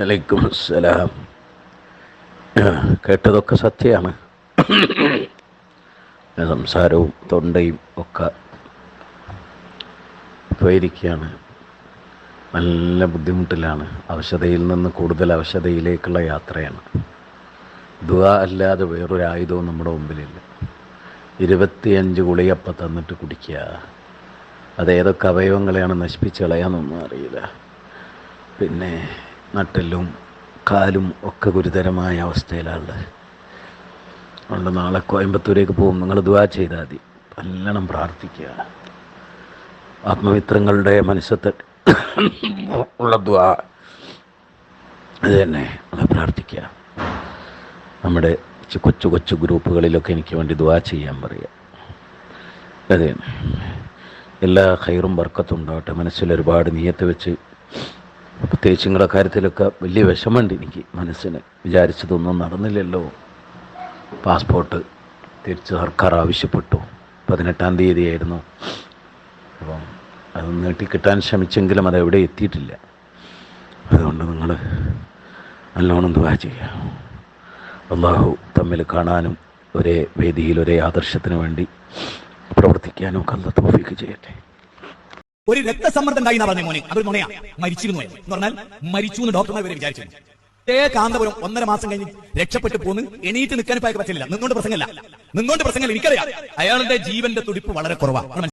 വലൈക്കും അസ്സലാം കേട്ടതൊക്കെ സത്യമാണ്. സംസാരവും തൊണ്ടയും ഒക്കെ പോയിരിക്കുകയാണ് നല്ല ബുദ്ധിമുട്ടിലാണ്. അവശതയിൽ നിന്ന് കൂടുതൽ അവശതയിലേക്കുള്ള യാത്രയാണ്. ദുവ അല്ലാതെ വേറൊരു ആയുധവും നമ്മുടെ മുമ്പിലില്ല. ഇരുപത്തിയഞ്ച് ഗുളിയപ്പം തന്നിട്ട് കുടിക്കുക. അതേതൊക്കെ അവയവങ്ങളെയാണ് നശിപ്പിച്ച് കളയാന്നൊന്നും അറിയില്ല. പിന്നെ നട്ടെല്ലും കാലും ഒക്കെ ഗുരുതരമായ അവസ്ഥയിലാണുള്ളത് അതുകൊണ്ട് നാളെ കോയമ്പത്തൂരേക്ക് പോകും. നിങ്ങൾ ദുവാ ചെയ്താൽ മതി. നല്ലോണം പ്രാർത്ഥിക്കുക. ആത്മമിത്രങ്ങളുടെ മനസ്സത്തെ ഉള്ള ദ്വാ ഇത് തന്നെ. നമ്മൾ പ്രാർത്ഥിക്കുക. നമ്മുടെ കൊച്ചു കൊച്ചു ഗ്രൂപ്പുകളിലൊക്കെ എനിക്ക് വേണ്ടി ദ്വാ ചെയ്യാൻ പറയുക. അതെ എല്ലാ ഹൈറും വർക്കത്തും ഉണ്ടാവട്ടെ. മനസ്സിൽ ഒരുപാട് നീയത്ത് വെച്ച് പ്രത്യേകിച്ച് നിങ്ങളുടെ കാര്യത്തിലൊക്കെ വലിയ വിഷമമുണ്ട് എനിക്ക് മനസ്സിന്. വിചാരിച്ചതൊന്നും നടന്നില്ലല്ലോ. പാസ്പോർട്ട് തിരിച്ച് സർക്കാർ ആവശ്യപ്പെട്ടു. പതിനെട്ടാം തീയതിയായിരുന്നു. അപ്പം അത് നീട്ടി കിട്ടാൻ ശ്രമിച്ചെങ്കിലും അത് എവിടെ എത്തിയിട്ടില്ല. അതുകൊണ്ട് നിങ്ങൾ നല്ലോണം ദുവാ ചെയ്യുക. അള്ളാഹു തമ്മിൽ കാണാനും ഒരേ വേദിയിൽ ഒരേ ആദർശത്തിന് വേണ്ടി പ്രവർത്തിക്കാനും കല്ല തോഫിക്ക് ചെയ്യട്ടെ. ഒരു രക്തസമ്മർദ്ദം ഉണ്ടായി പറഞ്ഞ മോനെ. അതൊരു നുണയാ. മരിച്ചിരുന്നു എന്ന്. പറഞ്ഞാൽ മരിച്ചു എന്ന് ഡോക്ടർമാർ വരെ വിചാരിച്ചു ഏ കാന്തപുരം ഒന്നര മാസം കഴിഞ്ഞ് രക്ഷപ്പെട്ടു പോന്ന് എണീറ്റ് നിൽക്കാൻ പറ്റില്ല. നിന്നോണ്ട് പ്രസംഗമല്ല നിന്നോണ്ട് പ്രസംഗമല്ല എനിക്കറിയാം. അയാളുടെ ജീവന്റെ തുടിപ്പ് വളരെ കുറവാണ്